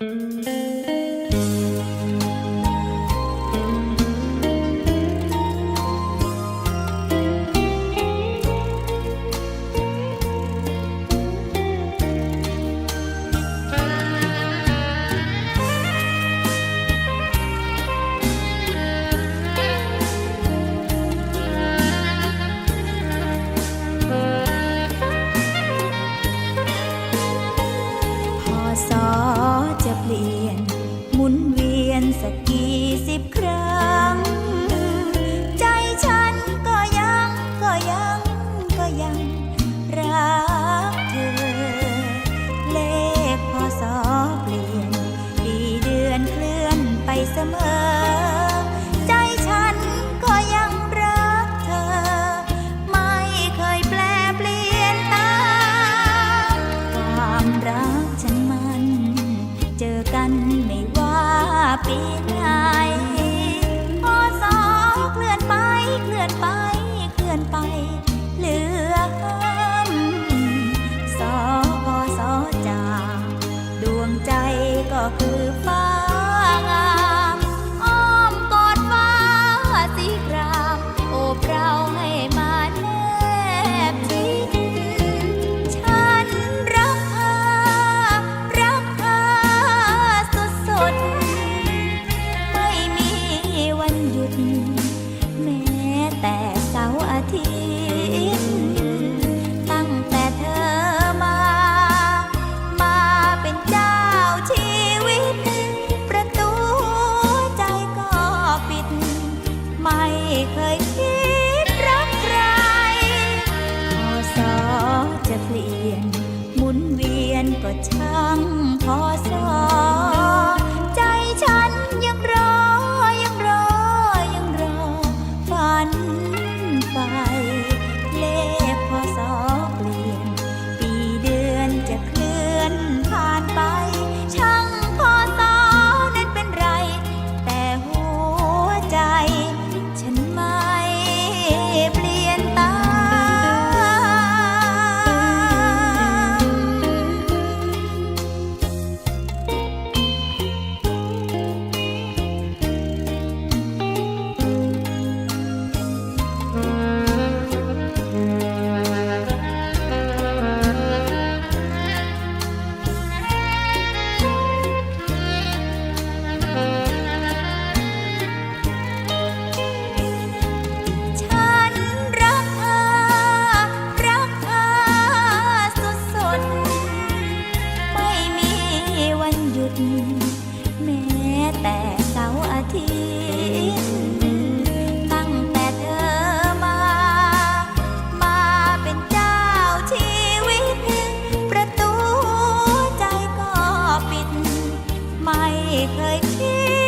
Música มอ ใจฉันก็ยังรักเธอ ไม่เคยแปลเปลี่ยนตาความรักฉันมัน เจอกันไม่ว่าปีไหน ม่เคยคิดรักใครพอสอจะเปลี่ยนหมุนเวียนก็ช่างพอสอ แต่เสาทิตตั้งแต่เธอมา มาเป็นเจ้าชีวิต ประตูใจก็ปิด ไม่เคยคิด